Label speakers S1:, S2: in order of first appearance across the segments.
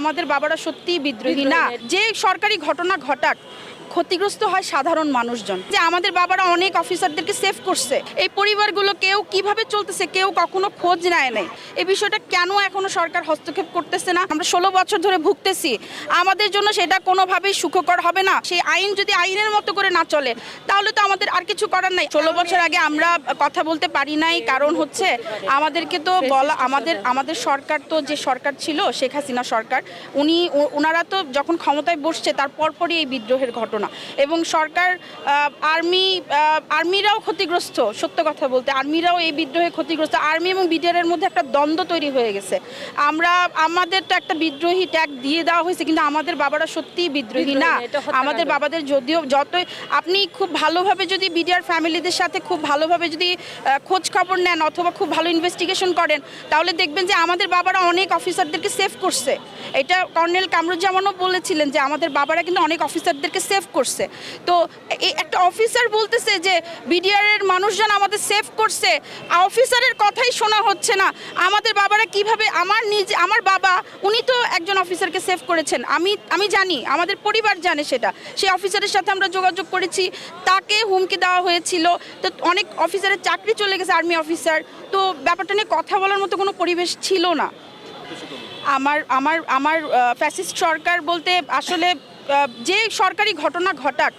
S1: আমাদের বাবারা সত্যিই বিদ্রোহী। না যে সরকারি ঘটনা ঘটাক ক্ষতিগ্রস্ত হয় সাধারণ মানুষজন। যে আমাদের বাবারা অনেক অফিসারদেরকে সেভ করছে। এই পরিবারগুলো কেউ কীভাবে চলতেছে, কেউ কখনো খোঁজ নেয় নাই। এই বিষয়টা কেন এখনও সরকার হস্তক্ষেপ করতেছে না? আমরা ষোলো বছর ধরে ভুগতেছি। আমাদের জন্য সেটা কোনোভাবেই সুখকর হবে না। সেই আইন যদি আইনের মতো করে না চলে, তাহলে তো আমাদের আর কিছু করার নাই। ষোলো বছর আগে আমরা কথা বলতে পারি নাই। কারণ হচ্ছে আমাদেরকে তো বলা, আমাদের আমাদের সরকার তো যে সরকার ছিল, শেখ হাসিনা সরকার, উনি ওনারা তো যখন ক্ষমতায় বসছে, তার পরপরই এই বিদ্রোহের ঘটনা। এবং সরকার আর্মি আর্মিরাও ক্ষতিগ্রস্ত সত্য কথা বলতে। আর্মিরাও এই বিদ্রোহে ক্ষতিগ্রস্ত। আর্মি এবং বিডিআরের মধ্যে একটা দ্বন্দ্ব তৈরি হয়ে গেছে। আমরা আমাদের তো একটা বিদ্রোহী ট্যাগ দিয়ে দেওয়া হয়েছে কিন্তু আমাদের বাবারা সত্যিই বিদ্রোহী না। আমাদের বাবাদের যদিও যতই আপনি খুব ভালোভাবে যদি বিডিআর ফ্যামিলিদের সাথে খুব ভালোভাবে যদি খোঁজ খবর নেন অথবা খুব ভালো ইনভেস্টিগেশন করেন তাহলে দেখবেন যে আমাদের বাবারা অনেক অফিসারদেরকে সেভ করছে। এটা কর্নেল কামরুজ্জামানও বলেছিলেন যে আমাদের বাবারা কিন্তু অনেক অফিসারদেরকে সেভ করছে। তো একটা অফিসার বলতেছে যে বিডিআর এর মানুষজন আমাদের সেভ করছে। অফিসারের কথাই শোনা হচ্ছে না। আমাদের বাবারা কীভাবে, আমার নিজে, আমার বাবা, উনি তো একজন অফিসারকে সেভ করেছেন। আমি আমি জানি, আমাদের পরিবার জানে সেটা। সেই অফিসারের সাথে আমরা যোগাযোগ করেছি। তাকে হুমকি দেওয়া হয়েছিল। তো অনেক অফিসারের চাকরি চলে গেছে আর্মি অফিসার তো ব্যাপারটা নিয়ে কথা বলার মতো কোনো পরিবেশ ছিল না। আমার আমার আমার ফ্যাসিস্ট সরকার বলতে আসলে যে সরকারি ঘটনা ঘটাক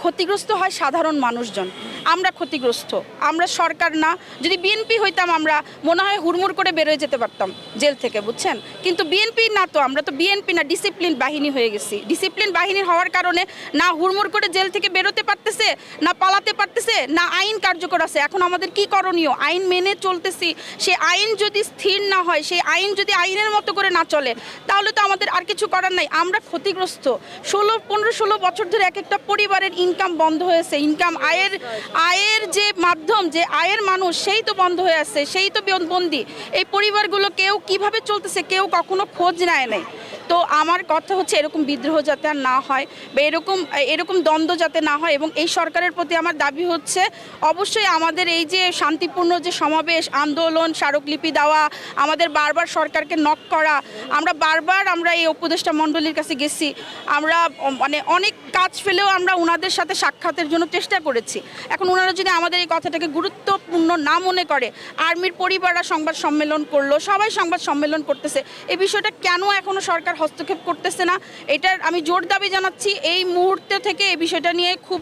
S1: ক্ষতিগ্রস্ত হয় সাধারণ মানুষজন। আমরা ক্ষতিগ্রস্ত, আমরা সরকার না। যদি বিএনপি হইতাম আমরা, মনে হয় হুড়মুড় করে বেরোয় যেতে পারতাম জেল থেকে, বুঝছেন? কিন্তু বিএনপি না তো, আমরা তো বিএনপি না ডিসিপ্লিন বাহিনী হয়ে গেছি। ডিসিপ্লিন বাহিনী হওয়ার কারণে না হুড়মুড় করে জেল থেকে বেরোতে পারতেছে, না পালাতে পারতেছে, না আইন কার্যকর আছে। এখন আমাদের কি করণীয়? আইন মেনে চলতেছি, সে আইন যদি স্থির না হয় সেই আইন যদি আইনের মতো করে না চলে, তাহলে তো আমাদের আর কিছু করার নাই। আমরা ক্ষতিগ্রস্ত। ষোলো, পনেরো, ষোলো বছর ধরে এক একটা পরিবারের ইনকাম বন্ধ হয়েছে ইনকাম আয়ের আয়ের যে মাধ্যম, যে আয়ের মানুষ, সেই তো বন্ধ হয়ে আছে সেই তো বন- বন্দি। এই পরিবারগুলো কেউ কীভাবে চলতেছে, কেউ কখনো খোঁজ নেয় নাই। তো আমার কথা হচ্ছে এরকম বিদ্রোহ যাতে আর না হয় বা এরকম এরকম দ্বন্দ্ব যাতে না হয় এবং এই সরকারের প্রতি আমার দাবি হচ্ছে অবশ্যই আমাদের এই যে শান্তিপূর্ণ যে সমাবেশ, আন্দোলন, স্মারকলিপি দেওয়া, আমাদের বারবার সরকারকে নক করা, আমরা বারবার আমরা এই উপদেষ্টা মণ্ডলীর কাছে গেছি, আমরা মানে অনেক কাজ ফেলেও আমরা ওনাদের সাথে সাক্ষাতের জন্য চেষ্টা করেছি। এখন ওনারা যদি আমাদের এই কথাটাকে গুরুত্বপূর্ণ না মনে করে, আর্মির পরিবাররা সংবাদ সম্মেলন করল, সবাই সংবাদ সম্মেলন করতেছে এই বিষয়টা কেন এখনও সরকার হস্তক্ষেপ করতেছে না। এটার আমি জোর দাবি জানাচ্ছি এই মুহূর্তে থেকে এই বিষয়টা নিয়ে খুব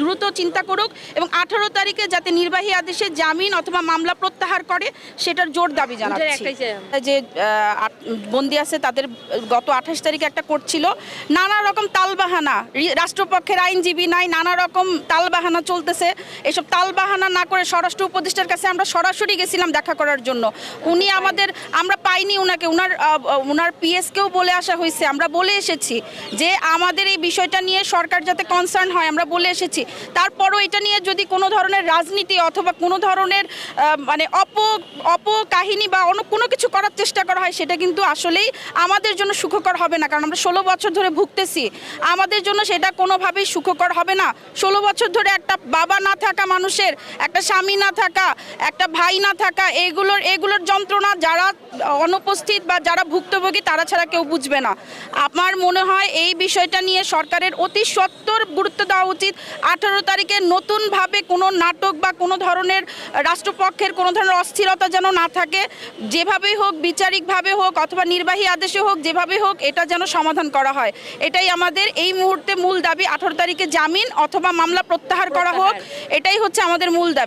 S1: দ্রুত চিন্তা করুক এবং আঠারো তারিখে যাতে নির্বাহী আদেশে জামিন অথবা মামলা প্রত্যাহার করে সেটার জোর দাবি জানাচ্ছি। যে বন্দি আছে তাদের গত আঠাশ তারিখে একটা কোর্ট ছিল। নানা রকম তালবাহানা রাষ্ট্রপক্ষের আইনজীবী নাই নানা রকম তালবাহানা চলতেছে। এসব তালবাহানা না করে স্বরাষ্ট্র উপদেষ্টার কাছে আমরা সরাসরি গেছিলাম দেখা করার জন্য। উনি আমাদের আমরা পাইনি ওনাকে ওনার ওনার পিএসকেও বলে আসা হয়েছে, আমরা বলে এসেছি যে আমাদের এই বিষয়টা নিয়ে সরকার যাতে কনসার্ন হয়, আমরা বলে এসেছি। তারপরও এটা নিয়ে যদি কোনো ধরনের রাজনীতি অথবা কোনো ধরনের মানে অপ অপ কাহিনী বা অন্য কোনো কিছু করার চেষ্টা করা হয়, সেটা কিন্তু আসলেই আমাদের জন্য সুখকর হবে না। কারণ আমরা ষোলো বছর ধরে ভুগতেছি। আমাদের জন্য সেটা কোনোভাবেই সুখকর হবে না। ষোলো বছর ধরে একটা বাবা না থাকা মানুষের, একটা স্বামী না থাকা, একটা ভাই না থাকা, এগুলোর এগুলোর যন্ত্রণা যারা অনুপস্থিত বা যারা ভুক্তভোগী, তারা ছাড়া কেউ বুঝবে না। আমার মনে হয় এই বিষয়টা নিয়ে সরকারের অতি সত্বর গুরুত্ব দেওয়া উচিত। আঠারো তারিখে নতুনভাবে কোনো নাটক বা কোনো ধরনের রাষ্ট্রপক্ষের কোনো ধরনের অস্থিরতা যেন না থাকে। যেভাবেই হোক বিচারিকভাবে হোক অথবা নির্বাহী আদেশে হোক যেভাবে হোক এটা যেন সমাধান করা হয়। এটাই আমাদের এই মুহূর্তে মূল দাবি। আঠারো তারিখে জামিন অথবা মামলা প্রত্যাহার করা হোক এটাই হচ্ছে আমাদের মূল দাবি।